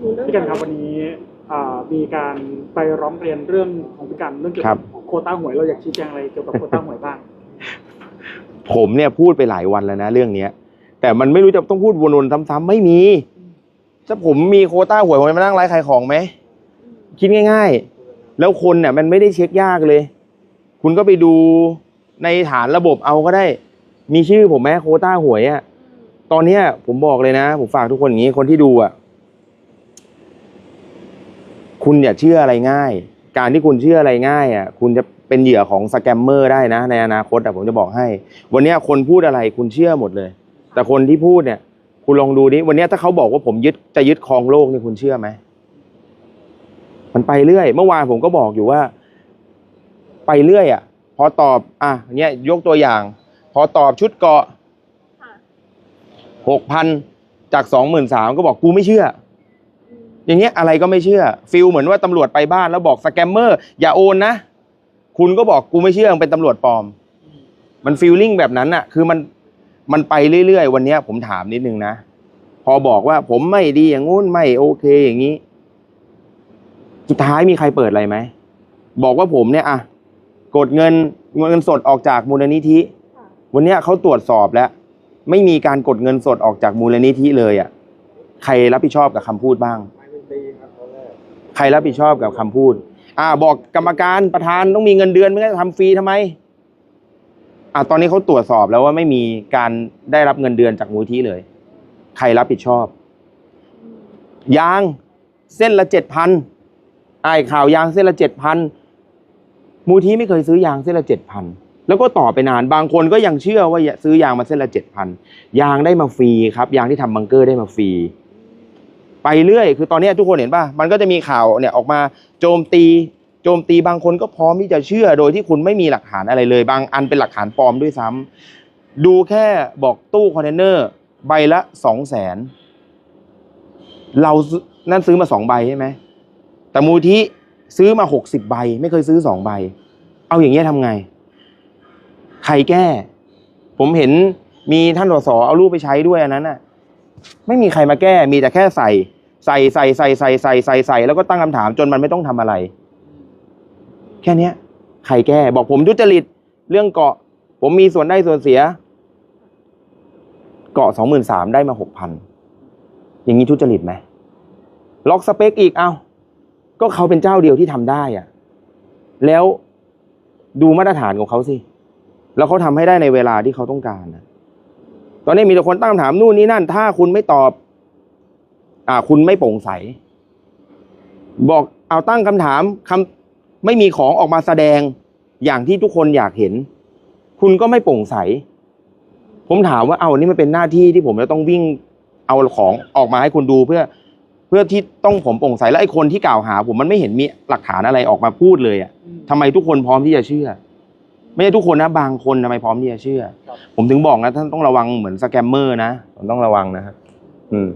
พี่กันครับวันนี้อ่ามีการไปร้องเรียนเรื่องของพี่กันเรื่องเกี่ยวครักับบ โควต้าหวยเราอยากชี้แจงอะไรเกี่ยวกับโควต้าหวยบ้าง ผมเนี่ยพูดไปหลายวันแล้วนะเรื่องเนี้ย แต่มันไม่รู้จะต้องพูดวนๆซ้ำๆไม่มี ถ้าผมมีโควต้าหวยผมจะมานั่งไลฟ์ขายของไหมคิดง่าย ๆ แล้วคนเนี่ยมันไม่ได้เช็คยากเลย คุณก็ไปดูในฐานระบบเอาก็ได้ มีชื่อผมไหมโควต้าหวยอะตอนเนี้ยผมบอกเลยนะ ผมฝากทุกคนอย่างนี้คนที่ดูอะ คุณอย่าเชื่ออะไรง่าย การที่คุณเชื่ออะไรง่ายอะคุณจะเป็นเหยื่อของสแกมเมอร์ได้นะ ในอนาคตอะผมจะบอกให้ วันเนี้ยคนพูดอะไรคุณเชื่อหมดเลย แต่คนที่พูดเนี่ย คุณลองดูดิวันเนี้ยถ้าเขาบอกว่าผมยึดจะยึดครองโลกนี่คุณเชื่อไหมมันไปเรื่อย เมื่อวานผมก็บอกอยู่ว่า ไปเรื่อยอะ พอตอบ อะเนี่ยยกตัวอย่าง พอตอบชุดเกาะค่ะหกพันจากสองหมื่นสามก็บอกกูไม่เชื่อ อย่างเงี้ยอะไรก็ไม่เชื่อฟิลเหมือนว่าตำรวจไปบ้านแล้วบอกสแกมเมอร์อย่าโอนนะ คุณก็บอกกูไม่เชื่อมึงเป็นตำรวจปลอม มันฟีลลิ่งแบบนั้นอะคือมันมันไปเรื่อยๆ วันเนี้ยผมถามนิดนึงนะ พอบอกว่าผมไม่ดีอย่างงู้นไม่โอเคอย่างนี้ สุดท้ายมีใครเปิดอะไรไหม บอกว่าผมเนี่ยอะกดเงินเงินสดออกจากมูลนิธิ วันเนี้ยเขาตรวจสอบแล้ว ไม่มีการกดเงินสดออกจากมูลนิธิเลยอะใครรับผิดชอบกับคำพูดบ้าง ใครรับผิดชอบกับคำพูด อ่า บอกกรรมการประธานต้องมีเงินเดือนไม่งั้นจะทำฟรีทำไม อ่า ตอนนี้เขาตรวจสอบแล้วว่าไม่มีการได้รับเงินเดือนจากมูลนิธิเลย ใครรับผิดชอบ ยางเส้นละเจ็ดพันไอ้ข่าวยางเส้นละเจ็ดพันมูลที่ไม่เคยซื้อยางเส้นละเจ็ดพันแล้วก็ต่อไปนานบางคนก็ยังเชื่อว่าซื้อยางมาเส้นละเจ็ดพันยางได้มาฟรีครับ ยางที่ทำบังเกอร์ได้มาฟรี ไปเรื่อย คือตอนนี้ทุกคนเห็นป่ะ มันก็จะมีข่าวเนี่ยออกมาโจมตี โจมตีบางคนก็พร้อมที่จะเชื่อโดยที่คุณไม่มีหลักฐานอะไรเลย บางอันเป็นหลักฐานปลอมด้วยซ้ำดูแค่บอกตู้คอนเทนเนอร์ใบละสองแสนเรานั่นซื้อมาสองใบใช่ไหมแต่มูที่ซื้อมาหกสิบใบ ไม่เคยซื้อสองใบ เอาอย่างเงี้ยทำไง ใครแก้ ผมเห็นมีท่านสสเอารูปไปใช้ด้วยอันนั้นน่ะ ไม่มีใครมาแก้ มีแต่แค่ใส่ ใส่ใส่ใส่ใส่ใส่ใส่ใส่แล้วก็ตั้งคำถามจนมันไม่ต้องทำอะไร แค่เนี้ยใครแก้บอกผมทุจริตเรื่องเกาะ ผมมีส่วนได้ส่วนเสีย เกาะสองหมื่นสามได้มาหกพันอย่างนี้ทุจริตไหมล็อกสเปคอีกเอาก็เขาเป็นเจ้าเดียวที่ทำได้อะแล้วดูมาตรฐานของเขาสิ แล้วเขาทำให้ได้ในเวลาที่เขาต้องการนะตอนนี้มีแต่คนตั้งคำถามนู่นนี่นั่น ถ้าคุณไม่ตอบ อ่า คุณไม่โปร่งใส บอกเอาตั้งคำถามคำไม่มีของออกมาแสดงอย่างที่ทุกคนอยากเห็น คุณก็ไม่โปร่งใส ผมถามว่าเอาอันนี้มันเป็นหน้าที่ที่ผมจะต้องวิ่งเอาของออกมาให้คุณดูเพื่อ เพื่อที่ต้องผมโปร่งใสและไอ้คนที่กล่าวหา ผมมันไม่เห็นมีหลักฐานอะไรออกมาพูดเลยอะทำไมทุกคนพร้อมที่จะเชื่อ ไม่ใช่ทุกคนนะบางคนทำไมพร้อมที่จะเชื่อ ผมถึงบอกนะท่านต้องระวังเหมือนสแกมเมอร์นะผมต้องระวังนะครับอืม